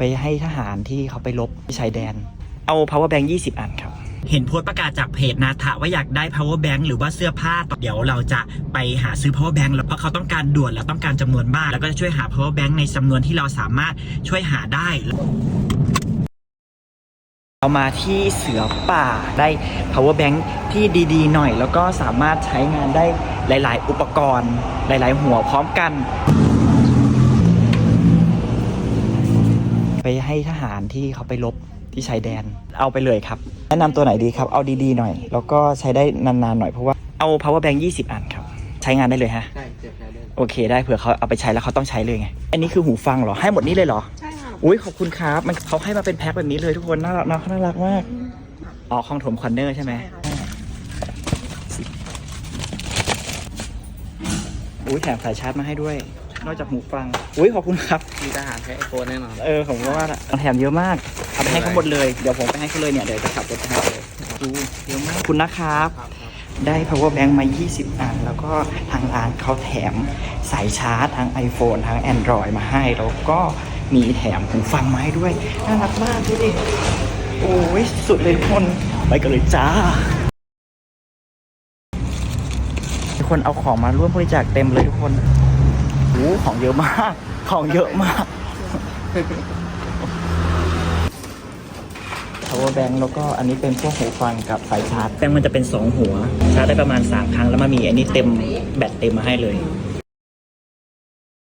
ไปให้ทหารที่เขาไปรบที่ชายแดน เอา power bank 20 อันครับ เห็นโพสต์ประกาศจากเพจนาทะว่าอยากได้ power bank หรือว่าเสื้อผ้าเดี๋ยวเราจะไปหาซื้อ power bank แล้วเพราะเขาต้องการด่วนแล้วต้องการจำนวนมาก แล้วก็จะช่วยหา power bank ในจำนวนที่เราสามารถช่วยหาได้เรามาที่เสือป่าได้ power bank ที่ดีๆ หน่อย แล้วก็สามารถใช้งานได้หลาย ๆ อุปกรณ์ หลาย ๆ หัวพร้อมกัน ไปให้ทหารที่เขาไปรบที่ชายแดน เอาไปเลยครับ แนะนำตัวไหนดีครับ เอาดีๆหน่อย แล้วก็ใช้ได้นานๆหน่อยเพราะว่าเอา power bank 20 อันครับ ใช้งานได้เลยฮะ ใช่เจ็บแผลเดินโอเคได้เผื่อเขาเอาไปใช้แล้วเขาต้องใช้เลยไง อันนี้คือหูฟังเหรอ ให้หมดนี้เลยเหรอ ใช่ค่ะ อุ้ยขอบคุณครับ มันเขาให้มาเป็นแพ็คแบบนี้เลยทุกคน น่ารักนะเขาน่ารักมาก อ๋อของถมคอนเนอร์ใช่ไหมอุ้ยแถมสายชาร์จมาให้ด้วย นอกจากหูฟัง อุ้ยขอบคุณครับ มีทหารใช้ไอโฟนแน่นอนเออผมก็ว่าแถมเยอะมากเอาไปให้เขาหมดเลย เดี๋ยวผมไปให้เขาเลยเนี่ย เดี๋ยวจะขับรถไปให้เลยดูเยอะมากขอบคุณนะครับครับครับ ได้ power bank มา 20 อัน แล้วก็ทางร้านเขาแถมสายชาร์จทั้ง iPhone ทั้ง Android มาให้ แล้วก็มีแถมหูฟังมาให้ด้วย น่ารักมากดูดิ โอ้ยสุดเลยทุกคน ไปกันเลยจ้าทุกคนเอาของมาร่วมบริจาคเต็มเลยทุกคน โอ้ของเยอะมาก ของเยอะมาก power bank แล้วก็อันนี้เป็นพวกหูฟังกับสายชาร์จแบงมันจะเป็น 2 หัว ชาร์จได้ประมาณ 3 ครั้งแล้วมันมีอันนี้เต็มแบตเต็มมาให้เลย